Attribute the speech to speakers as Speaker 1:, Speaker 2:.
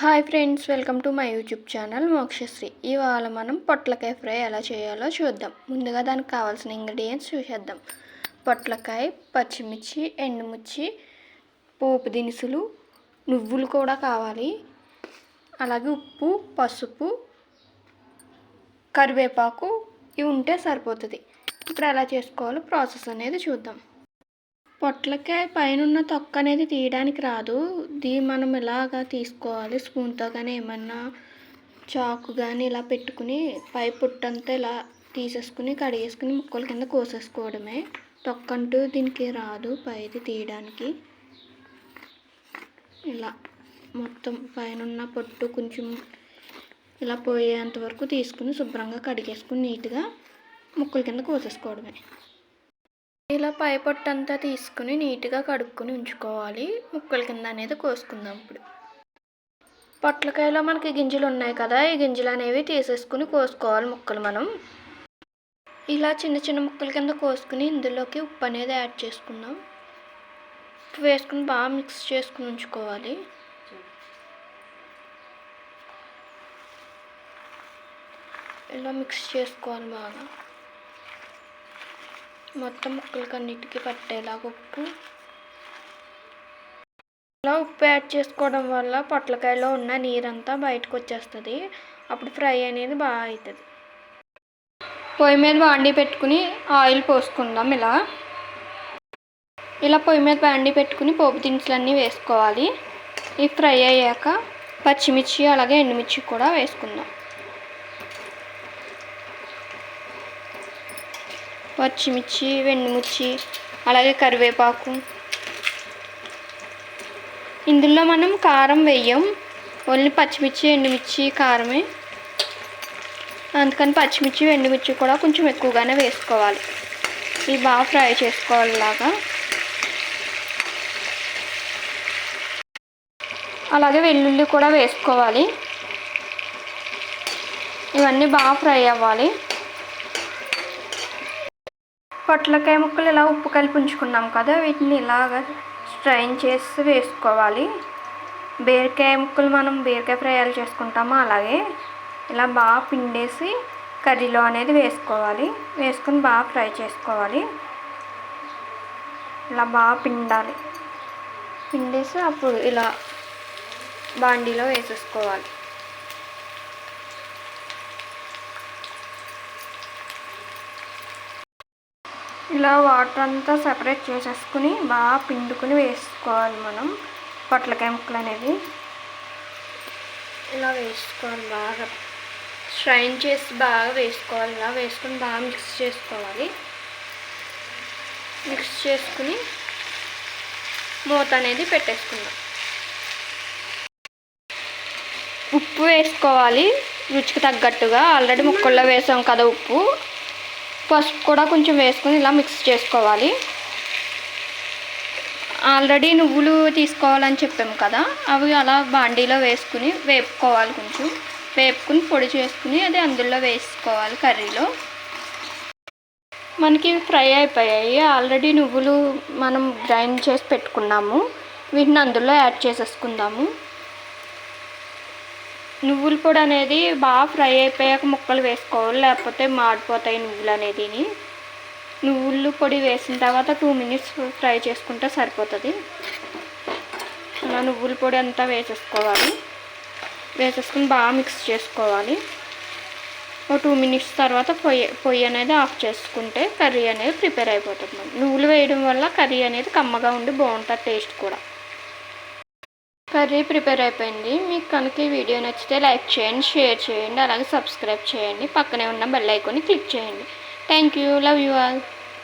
Speaker 1: Hi friends welcome to my YouTube channel Mokshasri. ఇవాళ మనం పొట్లకాయ ఫ్రై ఎలా చేయాలో చూద్దాం. ముందుగా దానికి కావాల్సిన ఇంగ్రీడియంట్స్ చూసేద్దాం. పొట్లకాయ పచ్చిమిర్చి ఎండుమిర్చి పోపు దినుసులు నువ్వులు కూడా కావాలి. అలాగే ఉప్పు పసుపు కరివేపాకు ఇవి ఉంటే సరిపోతుంది. ఇప్పుడు ఎలా చేసుకోవాలో ప్రాసెస్ అనేది చూద్దాం. పొట్లకాయ పైనున్న తొక్క అనేది తీయడానికి రాదు. దీ మనం ఇలాగా తీసుకోవాలి. స్పూన్తో కానీ ఏమన్నా చాకు కానీ ఇలా పెట్టుకుని పై పుట్టంతా ఇలా తీసేసుకుని కడిగేసుకుని ముక్కల కింద కోసేసుకోవడమే. తొక్క అంటూ దీనికి రాదు పైది తీయడానికి. ఇలా మొత్తం పైన పొట్టు కొంచెం ఇలా పోయేంత వరకు తీసుకుని శుభ్రంగా కడిగేసుకుని నీట్గా ముక్కల కింద కోసేసుకోవడమే. ఇలా పై పొట్టంతా తీసుకుని నీట్గా కడుక్కొని ఉంచుకోవాలి. ముక్కల కింద అనేది కోసుకుందాం ఇప్పుడు. పొట్లకాయలో మనకి గింజలు ఉన్నాయి కదా ఈ గింజలు అనేవి తీసేసుకుని కోసుకోవాలి ముక్కలు మనం. ఇలా చిన్న చిన్న ముక్కల కింద కోసుకుని ఇందులోకి ఉప్పు అనేది యాడ్ చేసుకుందాం. వేసుకుని బాగా మిక్స్ చేసుకుని ఉంచుకోవాలి. ఇలా మిక్స్ చేసుకోవాలి బాగా. మొత్తం ముక్కలకన్నిటికీ పట్టేలాగా ఉప్పు. ఇలా ఉప్పు యాడ్ చేసుకోవడం వల్ల పొట్లకాయలో ఉన్న నీరంతా బయటకు వచ్చేస్తుంది అప్పుడు ఫ్రై అనేది బాగా అవుతుంది పొయ్యి మీద బాండి పెట్టుకుని ఆయిల్ పోసుకుందాం ఇలా. ఇలా పొయ్యి మీద బాండి పెట్టుకుని పోపు దినుసులన్నీ వేసుకోవాలి. ఇవి ఫ్రై అయ్యాక పచ్చిమిర్చి అలాగే ఎండుమిర్చి కూడా వేసుకుందాం. పచ్చిమిర్చి వెండిమిర్చి అలాగే కరివేపాకు. ఇందులో మనం కారం వేయం. ఓన్లీ పచ్చిమిర్చి ఎండుమిర్చి కారమే. అందుకని పచ్చిమిర్చి ఎండుమిర్చి కూడా కొంచెం ఎక్కువగానే వేసుకోవాలి. ఇవి బాగా ఫ్రై చేసుకోవాలి లాగా అలాగే వెల్లుల్లి కూడా వేసుకోవాలి. ఇవన్నీ బాగా ఫ్రై అవ్వాలి. పొట్లకాయ ముక్కలు ఇలా ఉప్పు కలిపి ఉంచుకున్నాం కదా వీటిని ఇలాగ స్ట్రైన్ చేసి వేసుకోవాలి. బీరకాయ ముక్కలు మనం బీరకాయ ఫ్రైలు చేసుకుంటామో అలాగే ఇలా బాగా పిండేసి కర్రీలో అనేది వేసుకోవాలి. వేసుకుని బాగా ఫ్రై చేసుకోవాలి. ఇలా బాగా పిండాలి. పిండేసి అప్పుడు ఇలా బాండీలో వేసేసుకోవాలి. ఇలా వాటర్ అంతా సపరేట్ చేసేసుకుని బాగా పిండుకుని వేసుకోవాలి మనం. పొట్లకాయ ముక్కలు అనేది. ఇలా వేసుకోవాలి బాగా. స్ట్రైన్ చేసి బాగా వేసుకోవాలి. ఇలా వేసుకుని బాగా మిక్స్ చేసుకోవాలి. మిక్స్ చేసుకుని మూత అనేది పెట్టేసుకుందాం. ఉప్పు వేసుకోవాలి. రుచికి తగ్గట్టుగా. ఆల్రెడీ ముక్కల్లో వేసాం కదా ఉప్పు. పసుపు కూడా కొంచెం వేసుకొని ఇలా మిక్స్ చేసుకోవాలి. ఆల్రెడీ నువ్వులు తీసుకోవాలని చెప్పాము కదా అవి అలా బాండీలో వేసుకుని వేపుకోవాలి కొంచెం. వేపుకుని పొడి చేసుకుని అది అందులో వేసుకోవాలి కర్రీలో. మనకి ఫ్రై అయిపోయాయి. ఆల్రెడీ నువ్వులు మనం గ్రైండ్ చేసి పెట్టుకున్నాము. వీటిని అందులో యాడ్ చేసేసుకుందాము. నువ్వుల పొడి అనేది బాగా ఫ్రై అయిపోయాక ముక్కలు వేసుకోవాలి లేకపోతే మాడిపోతాయి నువ్వులు అనేది నువ్వులు పొడి వేసిన తర్వాత టూ మినిట్స్ ఫ్రై చేసుకుంటే సరిపోతుంది. అలా నువ్వుల పొడి అంతా వేసేసుకోవాలి. వేసేసుకుని బాగా మిక్స్ చేసుకోవాలి. ఒక టూ మినిట్స్ తర్వాత పొయ్యి పొయ్యి అనేది ఆఫ్ చేసుకుంటే కర్రీ అనేది ప్రిపేర్ అయిపోతుంది. నువ్వులు వేయడం వల్ల కర్రీ అనేది కమ్మగా ఉండి బాగుంటుంది టేస్ట్ కూడా. కర్రీ ప్రిపేర్ అయిపోయింది. మీకు కనుక ఈ వీడియో నచ్చితే లైక్ చేయండి షేర్ చేయండి అలాగే సబ్స్క్రైబ్ చేయండి. పక్కనే ఉన్న బెల్ ఐకాన్ని క్లిక్ చేయండి. Thank you. Love you all.